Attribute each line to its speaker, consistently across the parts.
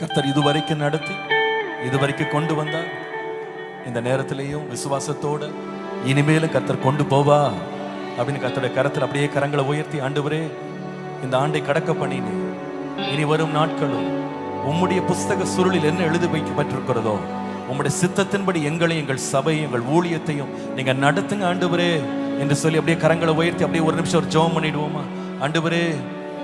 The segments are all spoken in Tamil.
Speaker 1: கர்த்தர் இதுவரைக்கும் நடத்தி இதுவரைக்கும் கொண்டு வந்தார். இந்த நேரத்திலேயும் விசுவாசத்தோட இனிமேலும் கர்த்தர் கொண்டு போவா அப்படின்னு கர்த்தருடைய கரத்தில் அப்படியே கரங்களை உயர்த்தி ஆண்டவரே இந்த ஆண்டை கடக்க பண்ணினே இனி வரும் நாட்களும் உம்முடைய புஸ்தக சுருளில் என்ன எழுதி வைக்கப்பட்டிருக்கிறதோ உம்முடைய சித்தத்தின்படி எங்களையும் எங்கள் சபையும் எங்கள் ஊழியத்தையும் நீங்க நடத்துங்க ஆண்டவரே என்று சொல்லி அப்படியே கரங்களை உயர்த்தி அப்படியே ஒரு நிமிஷம் ஒரு ஜெபம் பண்ணிடுவோமா? ஆண்டவரே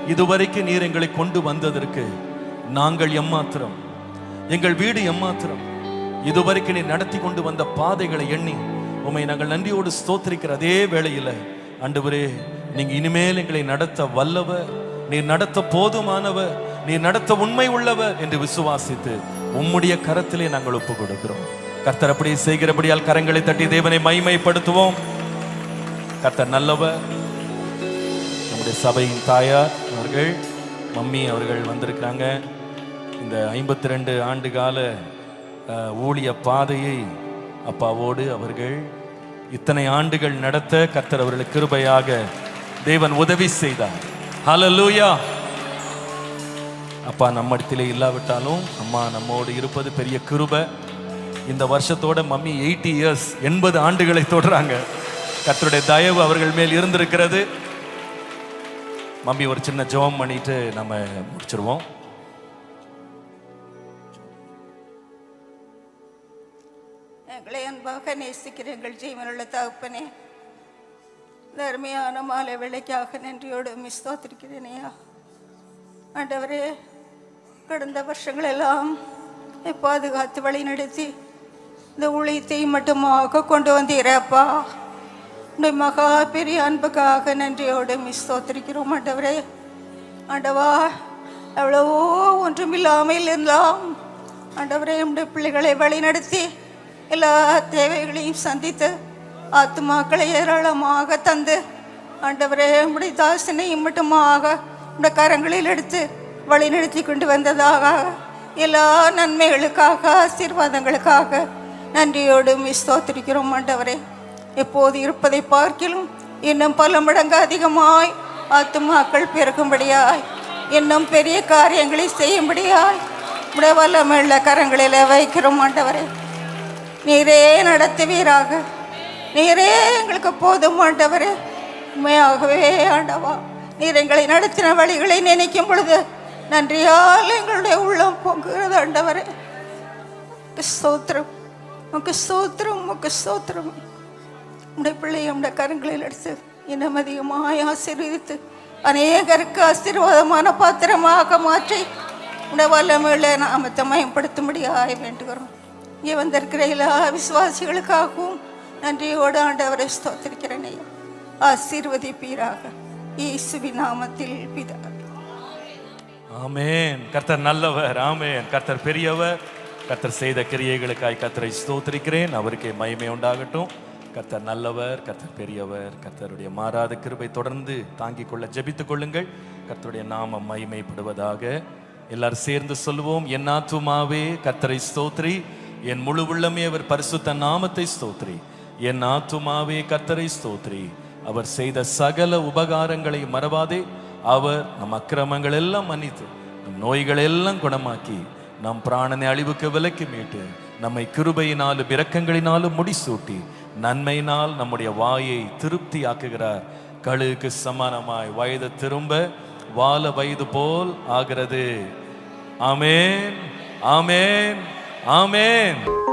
Speaker 1: இதுவரைக்கும் நீர் எங்களை கொண்டு வந்ததற்கு நாங்கள் எம்மாத்திரம். எங்கள் வீடு எம்மாத்திரம். இதுவரைக்கும் நீ நடத்தி கொண்டு வந்த பாதைகளை எண்ணி உம்மை நாங்கள் நன்றியோடு ஸ்தோத்திரிக்கிற அதே வேளையில் ஆண்டவரே நீங்கள் இனிமேல் எங்களை நடத்த வல்லவர் நீர் நடத்த போதுமானவர் நீர் நடத்த உண்மை உள்ளவர் என்று விசுவாசித்து உம்முடைய கரத்திலே நாங்கள் ஒப்பு கொடுக்கிறோம். கர்த்தர் அப்படி செய்கிறபடியால் கரங்களை தட்டி தேவனை மைமைப்படுத்துவோம் கர்த்தர் நல்லவர் நம்முடைய சபையின் தாயார் அவர்கள் மம்மி அவர்கள் வந்திருக்காங்க இந்த ஐம்பத்தி ரெண்டு ஆண்டு கால ஊழிய பாதையை அப்பாவோடு அவர்கள் இத்தனை ஆண்டுகள் நடத்த கர்த்தர் அவர்களுக்கு கிருபையாக தேவன் உதவி செய்தார். ஹலலூயா அப்பா நம்ம இடத்திலே இல்லாவிட்டாலும் அம்மா நம்மோடு இருப்பது பெரிய கிருபை. இந்த வருஷத்தோட மம்மி எயிட்டி இயர்ஸ் எண்பது ஆண்டுகளை தொடுறாங்க கத்தருடைய தயவு அவர்கள் மேல் இருந்திருக்கிறது. மம்மி ஒரு சின்ன ஜெபம் பண்ணிட்டு நம்ம முடிச்சிருவோம்.
Speaker 2: எங்களை அன்பாக நேசிக்கிற எங்கள் ஜீவனுள்ள தகப்பனே தர்மையான மாலை விலைக்காக நன்றியோடு மிஸ்தோத்திருக்கிறேனையா ஆண்டவரே கடந்த வருஷங்களெல்லாம் பாதுகாத்து வழி நடத்தி இந்த ஊழியத்தை மட்டுமாக கொண்டு வந்தீரப்பா. உடைய மகா பெரிய அன்புக்காக நன்றியோடு மிஸ்தோத்திருக்கிறோம் ஆண்டவரே. ஆண்டவா எவ்வளவோ ஒன்றுமில்லாமல் இருந்தாம். ஆண்டவரே உடைய பிள்ளைகளை வழிநடத்தி எல்லா தேவைகளையும் சந்தித்து ஆத்துமாக்களை ஏராளமாக தந்து ஆண்டவரே உடைய தாசனை மட்டுமாக இந்த கரங்களில் எடுத்து வழிநடத்தி கொண்டு வந்ததாக எல்லா நன்மைகளுக்காக ஆசீர்வாதங்களுக்காக நன்றியோடு மிஸ்தோத்திருக்கிறோம் ஆண்டவரே. எப்போது இருப்பதை பார்க்கிலும் இன்னும் பல மடங்கு அதிகமாய் ஆத்துமாக்கள் பிறக்கும்படியாய் இன்னும் பெரிய காரியங்களை செய்யும்படியாய் உடைய கரங்களில் வைக்கிறோம் ஆண்டவரே. நீரே நடத்துவீராக. நீரே எங்களுக்கு போதும் ஆண்டவரே. உண்மையாகவே ஆண்டவா நீர் எங்களை நடத்தின வழிகளை நினைக்கும் பொழுது நன்றியால் எங்களுடைய உள்ளம் பொங்குகிறது ஆண்டவரே. உமக்கு ஸ்தோத்திரம் உமக்கு ஸ்தோத்திரம் உமக்கு உடைய பிள்ளையை உடைய கரங்களில் எடுத்து இன்னும் அதிகமாய் ஆசீர்வதித்து அநேகருக்கு ஆசீர்வாதமான பாத்திரமாக மாற்றி உடைய வல்லமையுள்ள நாமத்தை மயப்படுத்தும்படியாய் வேண்டுகிறோம். இங்கே வந்திருக்கிற எல்லா விசுவாசிகளுக்காகவும் நன்றியோடு ஆண்டவரை ஸ்தோத்திருக்கிறேன் ஆசீர்வதிப்பீராக. இயேசுவி நாமத்தில் பிதா
Speaker 1: ஆமேன். கர்த்தர் நல்லவர். ஆமேன். கர்த்தர் பெரியவர். கர்த்தர் செய்த கிரியைகளுக்காய் கர்த்தரை ஸ்தோத்திரிக்கிறேன். அவருக்கே மகிமை உண்டாகட்டும். கர்த்தர் நல்லவர் கர்த்தர் பெரியவர் கர்த்தருடைய மாறாத கிருபை தொடர்ந்து தாங்கிக் கொள்ள ஜெபித்துக் கொள்ளுங்கள். கர்த்தருடைய நாமம் மகிமைப்படுவதாக எல்லாரும் சேர்ந்து சொல்லுவோம். என் ஆத்துமாவே கர்த்தரை ஸ்தோத்ரி. என் முழு உள்ளமே அவர் பரிசுத்த நாமத்தை ஸ்தோத்ரி. என் ஆத்துமாவே கர்த்தரை ஸ்தோத்ரி. அவர் செய்த சகல உபகாரங்களை மறவாதே. அவர் நம் அக்கிரமங்கள் எல்லாம் மன்னித்து நம் நோய்கள் எல்லாம் குணமாக்கி நம் பிராணனை அழிவுக்கு விலக்கி மீட்டு நம்மை கிருபையினாலும் இரக்கங்களினாலும் முடிசூட்டி நன்மையினால் நம்முடைய வாயை திருப்தி ஆக்குகிறார் கழுகுக்கு சமானமாய் வயது திரும்ப வாழ வயது போல் ஆகிறது. ஆமேன் ஆமேன் ஆமேன்.